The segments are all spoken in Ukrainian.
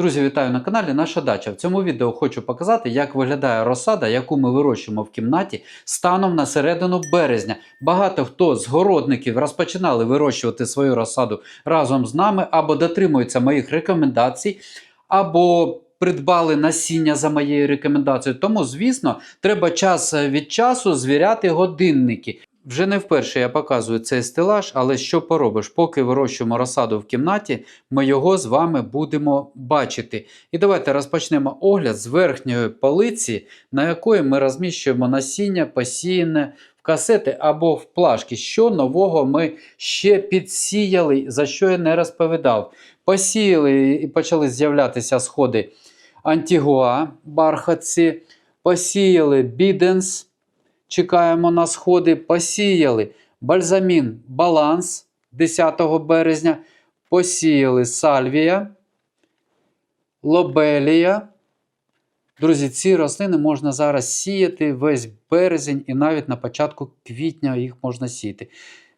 Друзі, вітаю на каналі Наша Дача. В цьому відео хочу показати, як виглядає розсада, яку ми вирощуємо в кімнаті станом на середину березня. Багато хто з городників розпочинали вирощувати свою розсаду разом з нами або дотримуються моїх рекомендацій, або придбали насіння за моєю рекомендацією. Тому, звісно, треба час від часу звіряти годинники. Вже не вперше я показую цей стелаж, але що поробиш, поки вирощуємо розсаду в кімнаті, ми його з вами будемо бачити. І давайте розпочнемо огляд з верхньої полиці, на якої ми розміщуємо насіння посіяне в касети або в плашки. Що нового ми ще підсіяли, за що я не розповідав. Посіяли і почали з'являтися сходи Антігуа, бархатці, посіяли біденс. Чекаємо на сходи, посіяли бальзамін баланс 10 березня, посіяли сальвія, лобелія. Друзі, ці рослини можна зараз сіяти весь березень і навіть на початку квітня їх можна сіяти.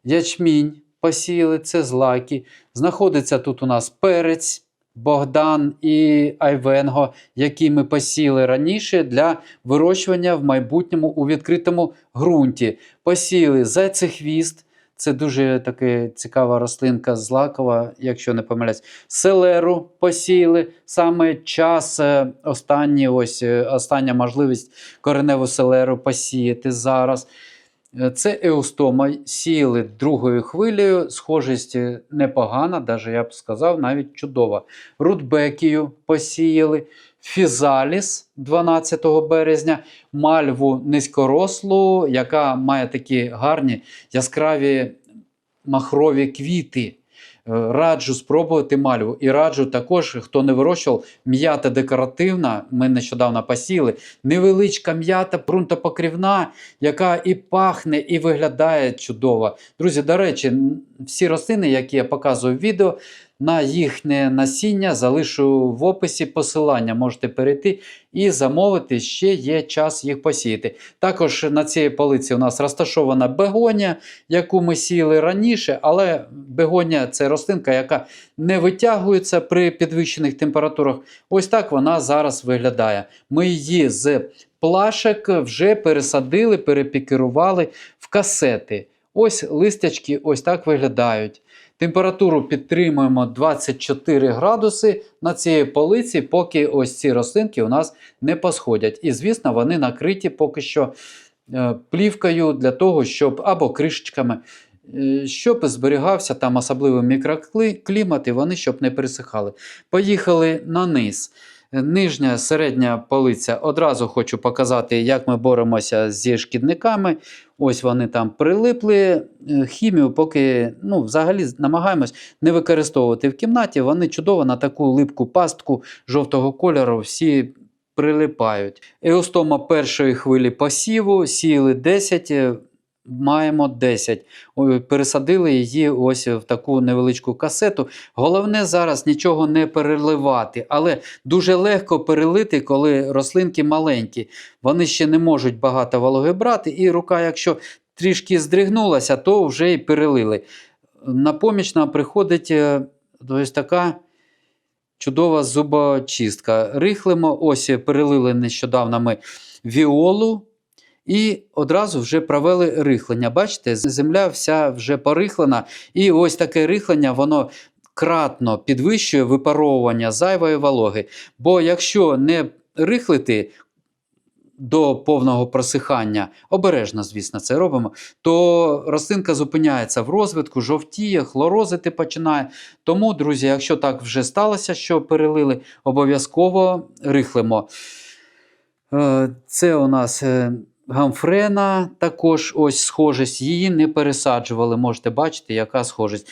Ячмінь посіяли, це злаки. Знаходиться тут у нас перець, Богдан і Айвенго, які ми посіяли раніше для вирощування в майбутньому у відкритому ґрунті. Посіяли зайцехвіст. Це дуже така цікава рослинка злакова, якщо не помиляюсь. Селеру посіяли. Саме час, е, останній, ось, е, остання можливість кореневу селеру посіяти зараз. Е, Це еустома сіяли другою хвилею, схожість е, непогана, навіть я б сказав, навіть чудова. Рудбекію посіяли, фізаліс 12 березня, мальву низькорослу, яка має такі гарні яскраві махрові квіти. Е, Раджу спробувати мальву. І раджу також, хто не вирощував, м'ята декоративна. Ми нещодавно посіли. Невеличка м'ята прунтопокрівна, яка і пахне, і виглядає чудово. Друзі, до речі, всі рослини, які я показую в відео, на їхнє насіння залишу в описі посилання. Можете перейти і замовити. Ще є час їх посіяти. Також на цій полиці у нас розташована бегонія, яку ми сіяли раніше, але бегонія це рослинка, яка не витягується при підвищених температурах. Ось так вона зараз виглядає. Ми її з плашек вже пересадили, перепікерували в касети. Ось листячки ось так виглядають. Температуру підтримуємо 24 градуси на цій полиці, поки ось ці рослинки у нас не посходять. І, звісно, вони накриті поки що е, плівкою для того, щоб або кришечками, е, щоб зберігався там особливий мікроклімат, і вони щоб не пересихали. Поїхали на низ. Нижня середня полиця. Одразу хочу показати, як ми боремося зі шкідниками. Ось вони там прилипли. Е, Хімію, поки ну, взагалі намагаємось не використовувати в кімнаті. Вони чудово на таку липку пастку жовтого кольору всі прилипають. Еостома першої хвилі посіву, сіяли 10. Маємо 10. Пересадили її ось в таку невеличку касету. Головне зараз нічого не переливати, але дуже легко перелити, коли рослинки маленькі. Вони ще не можуть багато вологи брати, і рука, якщо трішки здригнулася, то вже і перелили. На поміч нам приходить е, ось така чудова зубочистка. Рихлимо, ось перелили нещодавно ми віолу. І одразу вже провели рихлення. Бачите, земля вся вже порихлена, і ось таке рихлення, воно кратно підвищує випаровування зайвої вологи. Бо якщо не рихлити до повного просихання, обережно, звісно, це робимо, то рослинка зупиняється в розвитку, жовтіє, хлорозити починає. Тому, друзі, якщо так вже сталося, що перелили, обов'язково рихлимо. Е, Це у нас е, гамфрена, також ось схожість. Її не пересаджували. Можете бачити, яка схожість.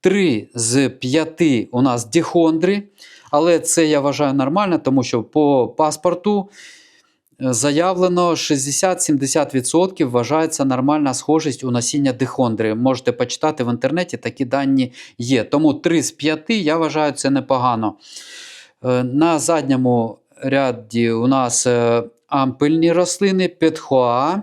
Три з п'яти у нас діхондри, але це я вважаю нормально, тому що по паспорту е, заявлено 60-70% вважається нормальна схожість у насіння дихондри. Можете почитати в інтернеті, такі дані є. Тому 3 з 5 я вважаю це непогано. Е, На задньому ряді у нас е, ампельні рослини, петхоа,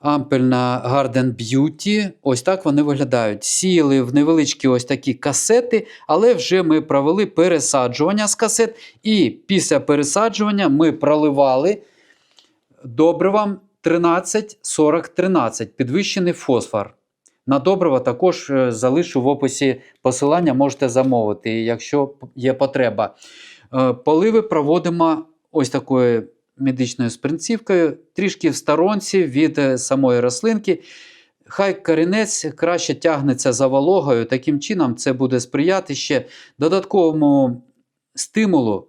Ампельна Garden Beauty. Ось так вони виглядають. Сіяли в невеличкі ось такі касети, але вже ми провели пересаджування з касет. І після пересаджування ми проливали добривам 13-40-13, підвищений фосфор. На добрива також е, залишу в описі посилання, можете замовити, якщо є потреба. Е, Поливи проводимо ось такою медичною спринцівкою, трішки в сторонці від е, самої рослинки. Хай корінець краще тягнеться за вологою. Таким чином, це буде сприяти ще додатковому стимулу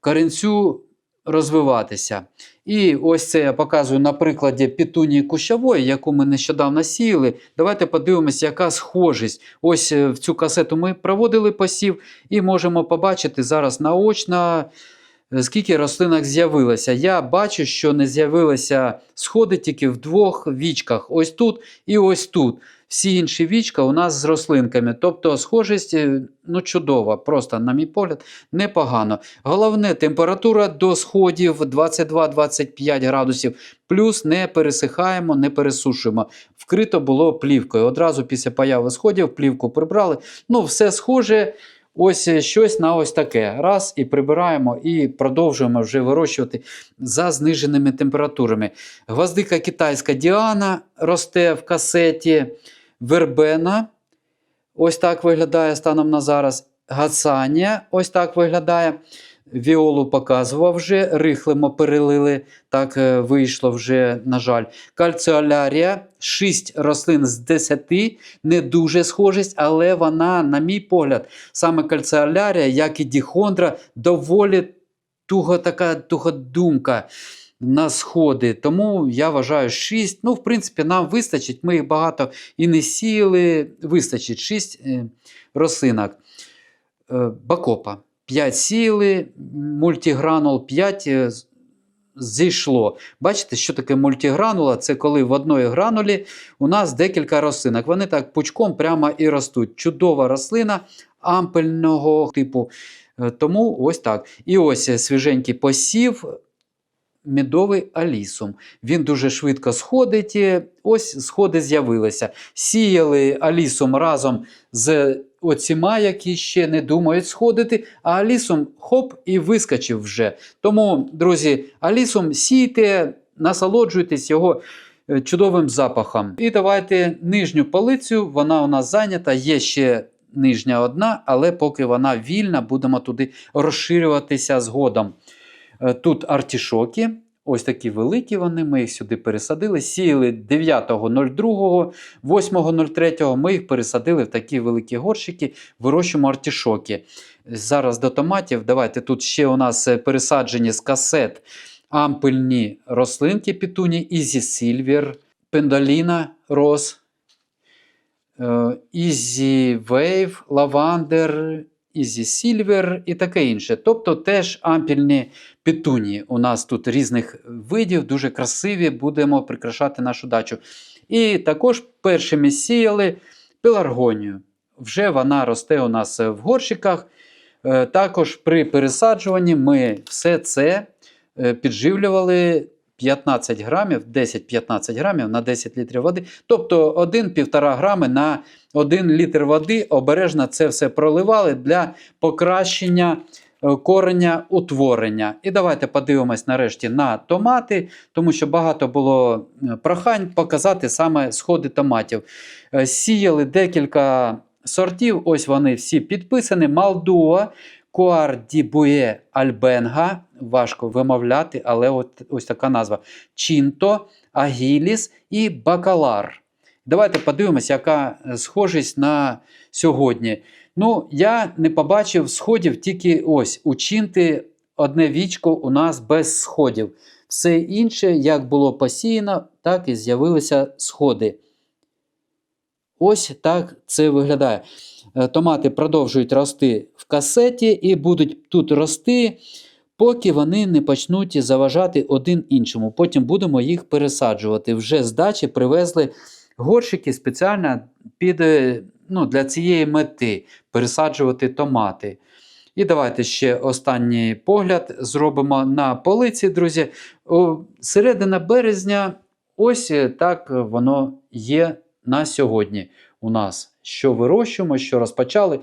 корінцю розвиватися. І ось це я показую на прикладі пітунії кущової, яку ми нещодавно сіяли. Давайте подивимося, яка схожість. Ось е, в цю касету ми проводили посів і можемо побачити зараз наочно, скільки рослинок з'явилося. Я бачу, що не з'явилися сходи тільки в двох вічках: ось тут і ось тут. Всі інші вічка у нас з рослинками. Тобто схожість е, ну, чудова, просто, на мій погляд, непогано. Головне, температура до сходів 22-25 градусів, плюс не пересихаємо, не пересушуємо. Вкрито було плівкою. Одразу після появи сходів плівку прибрали. Ну, все схоже. Ось е, щось на ось таке. Раз і прибираємо, і продовжуємо вже вирощувати за зниженими температурами. Гвоздика китайська Діана росте в касеті. Вербена. Ось так виглядає станом на зараз. Гацанія ось так виглядає. Віолу показував вже, рихлимо перелили, так е, вийшло вже, на жаль. Кальціолярія, 6 рослин з 10, не дуже схожість, але вона, на мій погляд, саме кальціолярія, як і діхондра, доволі туго така тугодумка на сходи. Тому я вважаю 6. Ну, в принципі, нам вистачить. Ми їх багато і не сіяли. Вистачить 6 е, рослинок. Е, Бакопа. 5 сіяли, мультигранул 5 е, зійшло. Бачите, що таке мультигранула? Це коли в одної гранулі у нас декілька рослинок. Вони так пучком прямо і ростуть. Чудова рослина ампельного типу. Е, Тому ось так. І ось е, свіженький посів. Медовий алісум. Він дуже швидко сходить. Ось сходи з'явилися. Сіяли алісум разом з оціма, які ще не думають сходити, а алісум хоп і вискочив вже. Тому, друзі, алісум сійте, насолоджуйтесь його е, чудовим запахом. І давайте нижню полицю, вона у нас зайнята, є ще нижня одна, але поки вона вільна, будемо туди розширюватися згодом. Е, Тут артішоки. Ось такі великі вони, ми їх сюди пересадили. Сіяли 9.02, 8.03 ми їх пересадили в такі великі горщики, вирощуємо артішоки. Зараз до томатів. Давайте тут ще у нас е, пересаджені з касет ампельні рослинки пітуні, Easy Silver, Пендоліна Рос, е, Easy Wave, Easy Silver і таке інше. Тобто теж ампільні петунії. У нас тут різних видів, дуже красиві, будемо прикрашати нашу дачу. І також першими сіяли пеларгонію. Вже вона росте у нас в горщиках. Е, Також при пересаджуванні ми все це е, підживлювали 15 грамів, 10-15 грамів на 10 літрів води. Тобто 1-1,5 грами на 1 літр води обережно це все проливали для покращення е, кореня утворення. І давайте подивимось нарешті на томати, тому що багато було е, прохань показати саме сходи томатів. Е, Сіяли декілька сортів, ось вони всі підписані. Малдуа, Куардібує Альбенга, важко вимовляти, але от, ось така назва. Чінто, Агіліс і Бакалар. Давайте подивимося, яка е, схожість на сьогодні. Ну, я не побачив сходів тільки ось у Чінти одне вічко у нас без сходів. Все інше, як було посіяно, так і з'явилися сходи. Ось так це виглядає. Е, Томати продовжують рости в касеті і будуть тут рости, поки вони не почнуть заважати один іншому. Потім будемо їх пересаджувати. Вже з дачі привезли горщики спеціально під, е, ну, для цієї мети пересаджувати томати. І давайте ще останній погляд зробимо на полиці, друзі. О, середина березня Ось е, так воно є на сьогодні у нас. Що вирощуємо, що розпочали.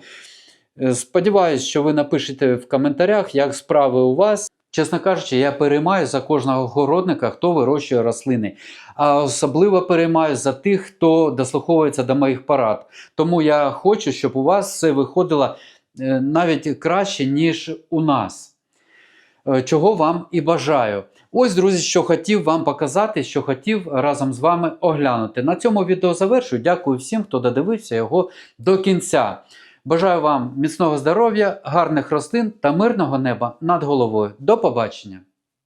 Е, Сподіваюсь, що ви напишете в коментарях, як справи у вас. Чесно кажучи, я переймаю за кожного городника, хто вирощує рослини. А особливо переймаю за тих, хто дослуховується до моїх порад. Тому я хочу, щоб у вас все виходило е, навіть краще, ніж у нас. Е, Чого вам і бажаю. Ось, друзі, що хотів вам показати, що хотів разом з вами оглянути. На цьому відео завершую. Дякую всім, хто додивився його до кінця. Бажаю вам міцного здоров'я, гарних рослин та мирного неба над головою. До побачення!